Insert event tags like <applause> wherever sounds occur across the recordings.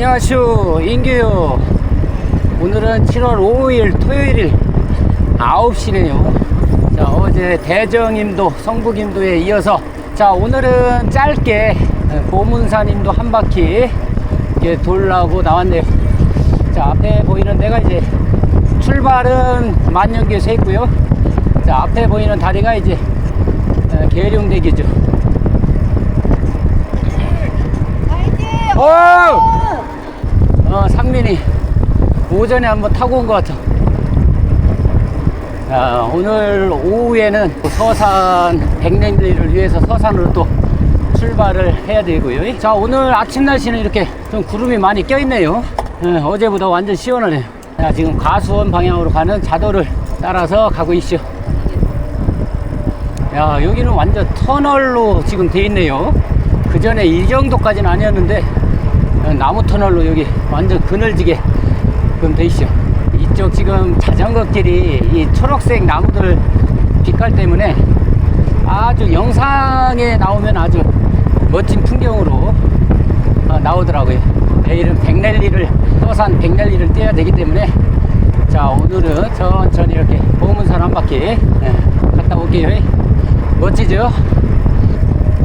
안녕하쇼 인규요. 오늘은 7월 5일 토요일 9시네요. 자 어제 대정임도 성북임도에 이어서 자 오늘은 짧게 보문산임도 한 바퀴 이렇게 돌라고 나왔네요. 자 앞에 보이는 데가 이제 출발은 만년교에서 했고요. 자 앞에 보이는 다리가 이제 어, 계룡대교죠. 어! 어, 상민이 오전에 한번 타고 온 것 같아. 자, 오늘 오후에는 서산 백년리를 위해서 서산으로 또 출발을 해야 되고요. 자, 오늘 아침 날씨는 이렇게 좀 구름이 많이 껴있네요. 예, 어제보다 완전 시원하네요. 자, 지금 가수원 방향으로 가는 자도를 따라서 가고 있죠. 야, 여기는 완전 터널로 지금 돼 있네요. 그 전에 이 정도까지는 아니었는데, 어, 나무 터널로 여기 완전 그늘지게 지금 돼 있죠. 이쪽 지금 자전거 길이 이 초록색 나무들 빛깔 때문에 아주 영상에 나오면 아주 멋진 풍경으로 어, 나오더라고요. 내일은 백랠리를, 서산 백랠리를 뛰어야 되기 때문에 자, 오늘은 천천히 이렇게 보문산 한 바퀴 예, 갔다 올게요. 멋지죠?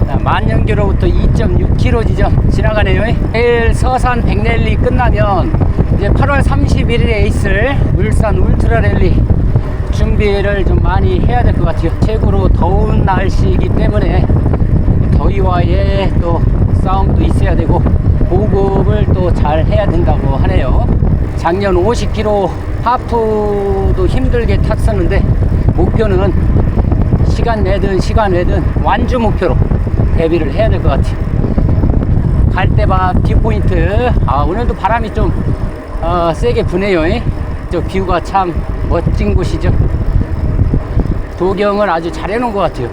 자, 만년교로부터 2.6km 지점 지나가네요. 내일 서산 백랠리 끝나면 이제 8월 31일에 있을 울산 울트라랠리 준비를 좀 많이 해야 될 것 같아요. 최고로 더운 날씨이기 때문에 더위와의 또 싸움도 있어야 되고 보급을 또 잘 해야 된다고 하네요. 작년 50km 하프도 힘들게 탔었는데 목표는 시간 내든 시간 외든 완주 목표로 대비를 해야 될 것 같아요. 갈대밭 뷰포인트. 아, 오늘도 바람이 좀 어, 세게 부네요. 이. 저 뷰가 참 멋진 곳이죠. 도경을 아주 잘 해놓은 것 같아요.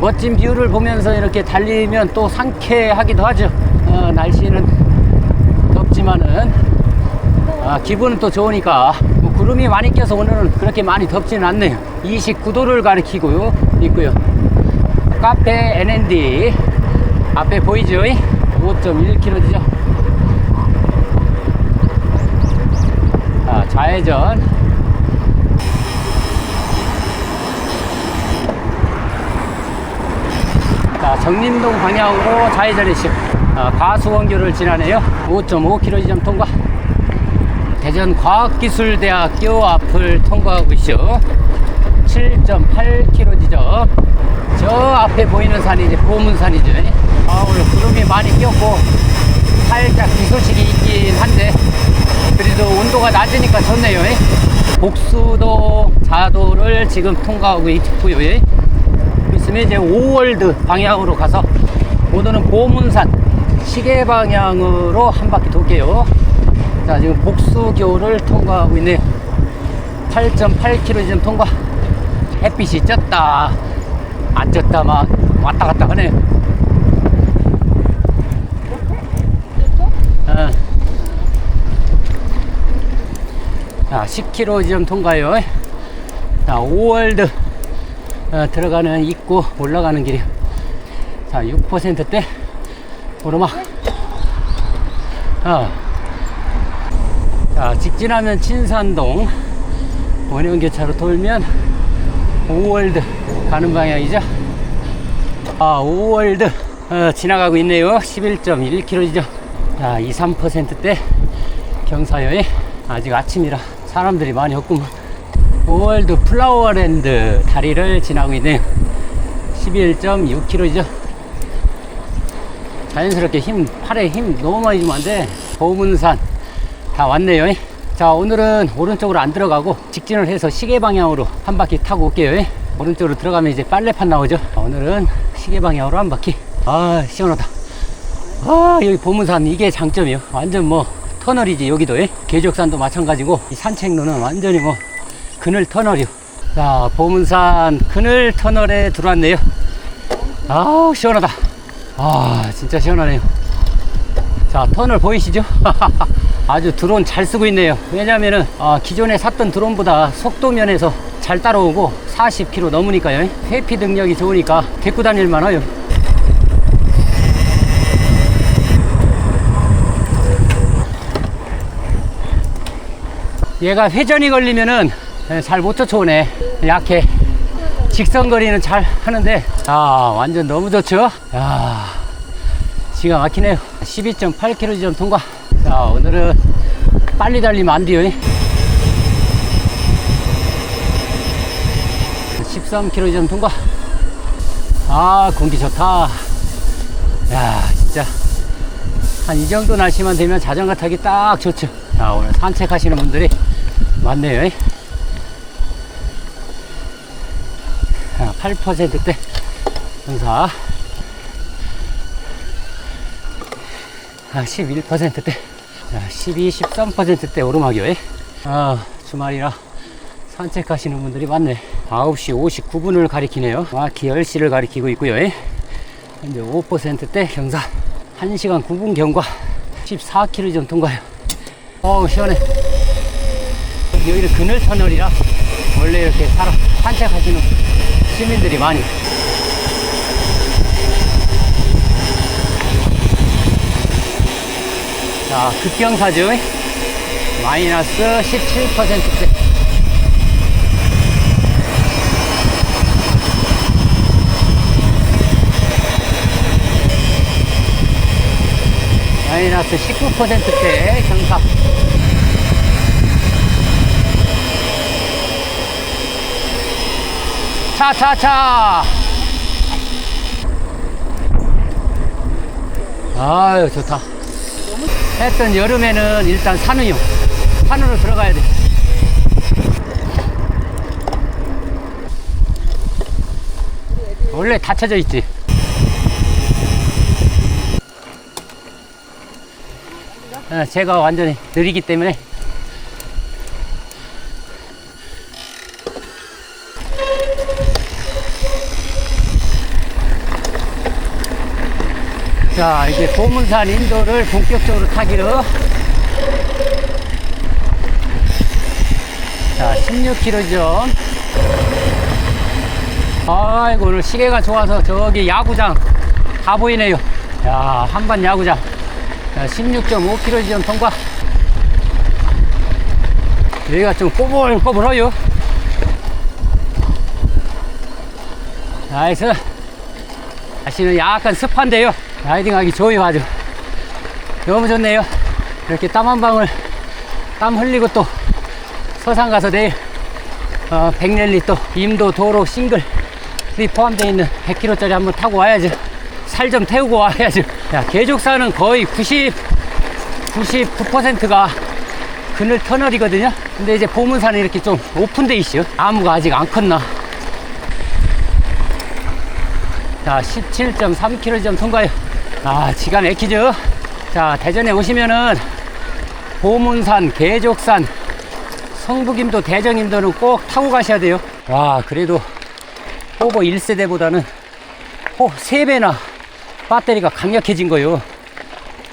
멋진 뷰를 보면서 이렇게 달리면 또 상쾌하기도 하죠. 어, 날씨는 덥지만은 아, 기분은 또 좋으니까 뭐 구름이 많이 껴서 오늘은 그렇게 많이 덥지는 않네요 29도를 가리키고요 있고요 카페 NND 앞에 보이죠? 5.1km죠? 자, 좌회전. 자, 정림동 방향으로 좌회전이시오 아, 가수원교를 지나네요. 5.5km 지점 통과. 대전 과학기술대학교 앞을 통과하고 있죠. 7.8km 지점 저 앞에 보이는 산이 이제 보문산이죠. 아 오늘 구름이 많이 꼈고 살짝 비 소식이 있긴 한데 그래도 온도가 낮으니까 좋네요. 복수도 자도를 지금 통과하고 있고요. 있으면 이제 5월드 방향으로 가서 오늘은 보문산 시계 방향으로 한 바퀴 돌게요. 자 지금 복수교를 통과하고 있네요. 8.8km 지점 통과. 햇빛이 쪘다 안 쪘다 막 왔다 갔다 하네요 어. 자 10km 지점 통과요 자 5월드 어, 들어가는 입구 올라가는 길이요 자 6%대 오르막 어. 자, 직진하면 친산동 원형교차로 돌면 5월드 가는 방향이죠. 아, 5월드 어, 지나가고 있네요. 11.1km죠. 자, 2, 3%대 경사여에 아직 아침이라 사람들이 많이 없구만. 5월드 플라워랜드 다리를 지나고 있네요. 11.6km죠. 자연스럽게 힘, 팔에 힘 너무 많이 주면 안 돼. 보문산 다 왔네요. 자, 오늘은 오른쪽으로 안 들어가고 직진을 해서 시계 방향으로 한 바퀴 타고 올게요. 오른쪽으로 들어가면 이제 빨래판 나오죠. 오늘은 시계 방향으로 한 바퀴. 아, 시원하다. 아, 여기 보문산 이게 장점이요. 완전 뭐 터널이지, 여기도. 계적산도 마찬가지고 이 산책로는 완전히 뭐 그늘 터널이요. 자, 보문산 그늘 터널에 들어왔네요. 아우, 시원하다. 아, 진짜 시원하네요. 자, 터널 보이시죠? <laughs> 아주 드론 잘 쓰고 있네요. 왜냐면은, 아, 기존에 샀던 드론보다 속도 면에서 잘 따라오고 40km 넘으니까요. 회피 능력이 좋으니까 데리고 다닐만 해요. 얘가 회전이 걸리면은 잘 못 쫓아오네. 약해. 직선거리는 잘 하는데, 아, 완전 너무 좋죠? 야 기가 막히네요. 12.8km 지점 통과. 자, 오늘은 빨리 달리면 안 돼요. 13km 지점 통과. 아, 공기 좋다. 야, 진짜. 한 이 정도 날씨만 되면 자전거 타기 딱 좋죠. 자, 오늘 산책하시는 분들이 많네요. 자, 8%대 경사. 아, 11%대. 자, 12, 13%대 오르막이요. 아, 주말이라 산책하시는 분들이 많네. 9시 59분을 가리키네요. 정확히 10시를 가리키고 있고요. 현재 5%대 경사. 1시간 9분 경과. 14km 좀 통과해요. 어우, 시원해. 여기는 그늘 터널이라 원래 이렇게 산책하시는 시민들이 많이. 자, 급경사죠. 마이너스 17%대. 마이너스 19%대 경사. 차, 차, 차. 아유, 좋다. 했던 여름에는 일단 산후용. 산으로 들어가야 돼. 원래 닫혀져 있지. 어, 제가 완전히 느리기 때문에 자 이제 보문산 인도를 본격적으로 타기로 자 16km 아이고 오늘 시계가 좋아서 저기 야구장 다 보이네요 야 한반 야구장 자, 16.5km 지점 통과. 여기가 좀 꼬불꼬불해요. 나이스. 날씨는 약간 습한데요. 라이딩하기 좋아요, 아주. 너무 좋네요. 이렇게 땀 한 방울, 땀 흘리고 또 서산 가서 내일, 어, 백렐리 또 임도 도로 싱글이 포함되어 있는 100km짜리 한번 타고 와야죠. 살좀 태우고 와야죠. 야, 계족사는 거의 90, 99%가 그늘 터널이거든요. 근데 이제 보문산은 이렇게 좀 오픈돼 있어. 나무가 아직 안 컸나. 자, 17.3km 좀 통과요. 아, 지가 막히죠? 자, 대전에 오시면은 보문산, 계족산, 성북임도, 대정임도는 꼭 타고 가셔야 돼요. 와, 그래도 호보 1세대보다는 호 3배나 배터리가 강력해진 거요.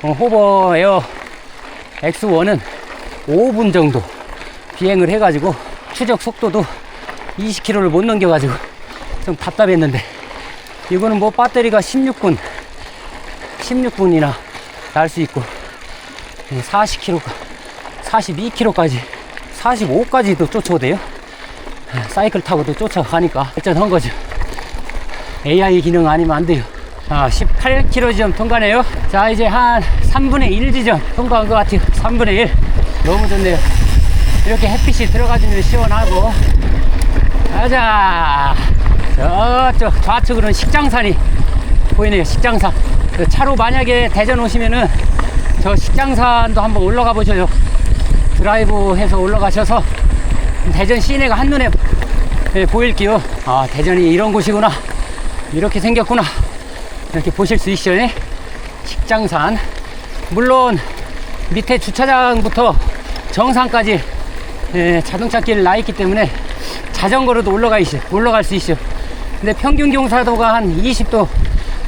어, 호버 에어 X1은 5분 정도 비행을 해가지고 추적 속도도 20km를 못 넘겨가지고 좀 답답했는데 이거는 뭐 배터리가 16분 16분이나 날 수 있고 40km 42km까지 45까지도 쫓아오대요 사이클 타고도 쫓아가니까 발전한 거죠 AI 기능 아니면 안 돼요 아, 18km 지점 통과네요. 자, 이제 한 3분의 1 지점 통과한 것 같아요. 3분의 1. 너무 좋네요. 이렇게 햇빛이 들어가주면 시원하고. 가자. 저쪽 좌측으로는 식장산이 보이네요. 식장산. 그 차로 만약에 대전 오시면은 저 식장산도 한번 올라가 보셔요. 드라이브 해서 올라가셔서 대전 시내가 한눈에 예, 보일게요. 아, 대전이 이런 곳이구나. 이렇게 생겼구나. 이렇게 보실 수 있어요. 식장산. 물론 밑에 주차장부터 정상까지 예, 자동차 길 나 있기 때문에 자전거로도 올라가 있어 올라갈 수 있어. 근데 평균 경사도가 한 20도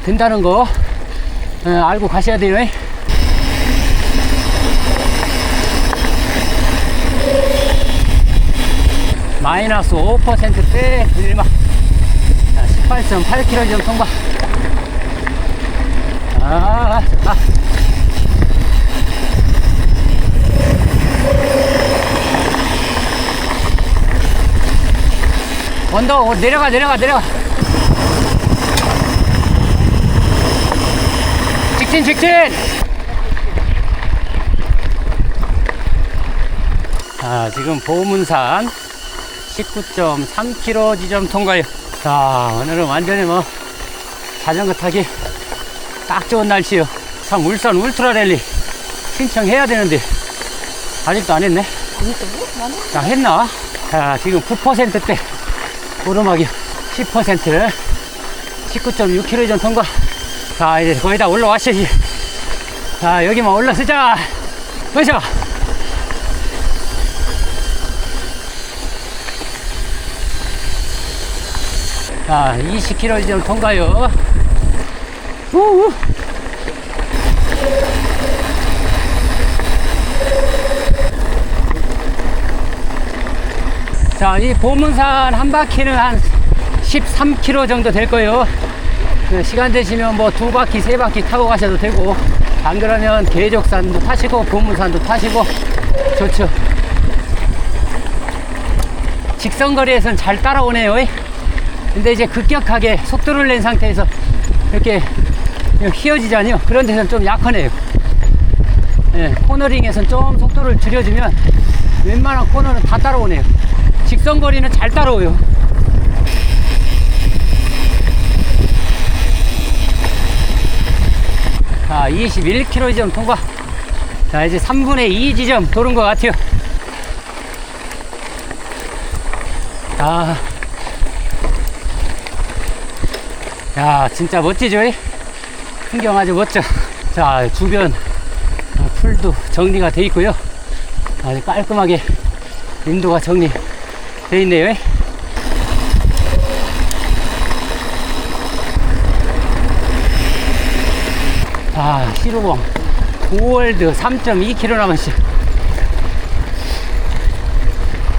된다는 거 예, 어, 알고 가셔야 돼요. 마이너스 5%대 1막 18.8km 좀 통과 아, 아. 언덕 어, 내려가 내려가 내려가 직진 직진! 자 지금 보문산 19.3km 지점 통과요 자 오늘은 완전히 뭐 자전거 타기 딱 좋은 날씨요. 참 울산 울트라 랠리 신청해야 되는데 아직도 안 했네. 자 했나? 자 지금 9%대 오르막이요. 10%를 19.6km 전 통과 자 이제 거의 다 올라왔어요. 자 여기만 올라서자. 어서 자 20km 전 통과요. 우우. 자, 이 보문산 한 바퀴는 한 13km 정도 될 거예요. 네, 시간 되시면 뭐 두 바퀴, 세 바퀴 타고 가셔도 되고, 안 그러면 계족산도 타시고, 보문산도 타시고, 좋죠. 직선거리에서는 잘 따라오네요. 근데 이제 급격하게 속도를 낸 상태에서 이렇게 휘어지잖아요. 그런 데서는 좀 약하네요. 예, 코너링에서는 좀 속도를 줄여주면 웬만한 코너는 다 따라오네요. 직선거리는 잘 따라오요. 자, 21km 지점 통과. 자, 이제 3분의 2 지점 도는 것 같아요. 아. 야, 진짜 멋지죠? 이? 풍경 아주 멋져. 자, 주변 풀도 정리가 돼 있고요. 아주 깔끔하게 인도가 정리 돼 있네요. 아, 시루봉. 고월드 3.2km 남았어.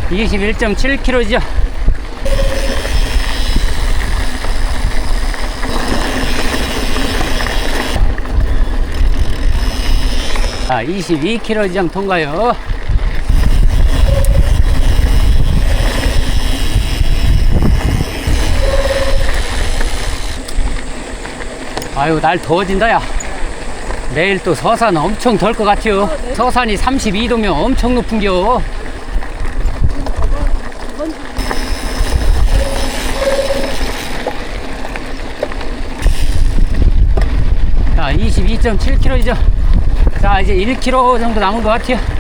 21.7km죠. 아, 22km 지점 통과요. 아유, 날 더워진다, 야. 내일 또 서산 엄청 덜 것 같아요. 서산이 32도면 엄청 높은겨. 자, 22.7km죠. 자, 이제 1km 정도 남은 것 같아요.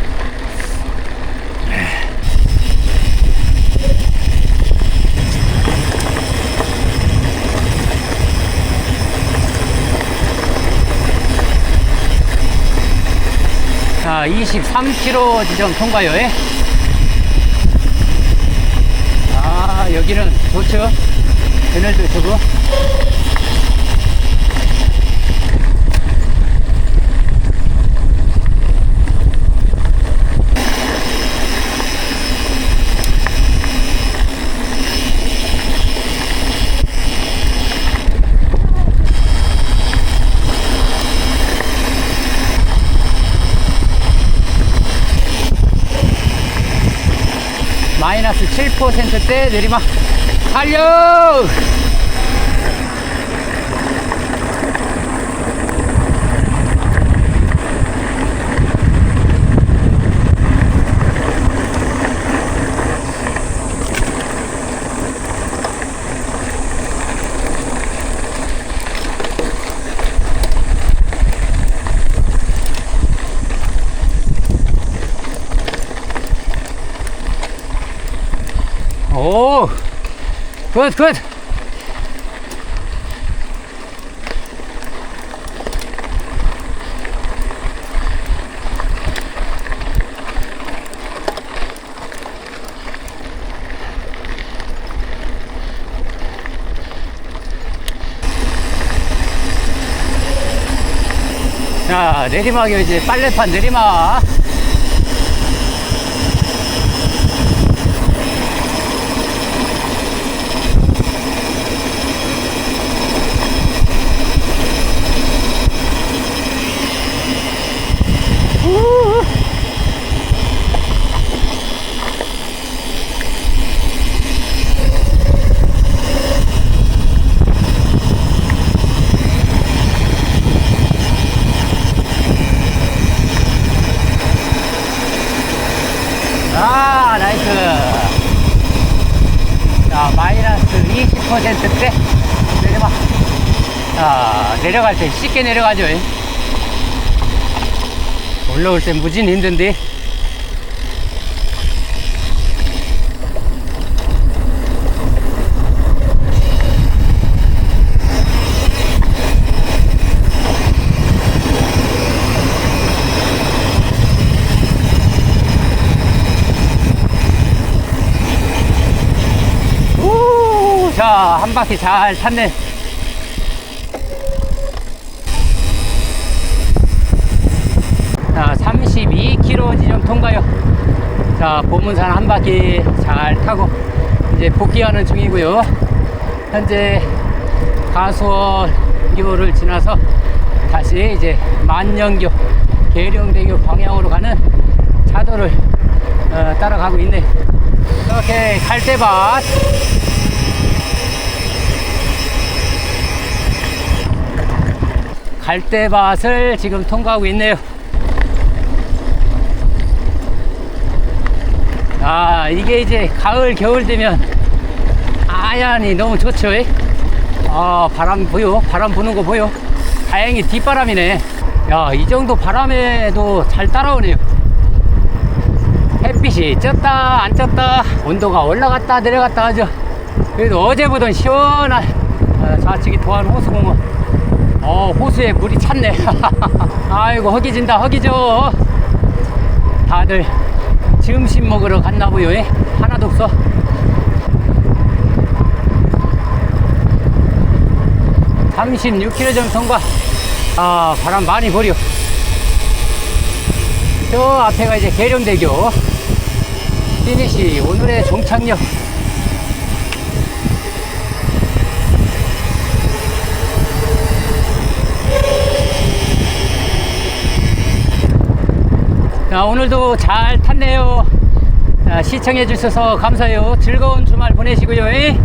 자, 23km 지점 통과요. 예. 아, 여기는 좋죠. 그늘도 좋고. 마이너스 7%대 내리막 달려 오, 굿, 굿. 자, 내리막이 이제 빨래판 내리막. 때 쉽게 내려가죠. 예. 올라올 때 무진 힘든데. 우, 자, 한 바퀴 잘 탔네. 자, 32km 지점 통과요. 자, 보문산 한 바퀴 잘 타고 이제 복귀하는 중이고요. 현재 가수원교를 지나서 다시 이제 만년교 계룡대교 방향으로 가는 차도를 어, 따라가고 있네. 이렇게 갈대밭 갈대밭을 지금 통과하고 있네요. 아, 이게 이제 가을, 겨울 되면 아얀이 너무 좋죠. 이? 아, 바람 보여? 바람 부는 거 보여? 다행히 뒷바람이네. 야, 이 정도 바람에도 잘 따라오네요. 햇빛이 쪘다, 안 쪘다, 온도가 올라갔다, 내려갔다 하죠. 그래도 어제보다 시원한 어, 좌측이 도안 호수공원. 어, 호수에 물이 찼네. <laughs> 아이고, 허기진다, 허기져. 다들 점심 먹으러 갔나 보요. 예? 하나도 없어. 삼십육 킬로 점 통과. 아, 바람 많이 버려. 저 앞에가 이제 계룡대교. 피니시 오늘의 종착역. 자, 오늘도 잘 탔네요. 자, 시청해 주셔서 감사해요. 즐거운 주말 보내시고요. 예?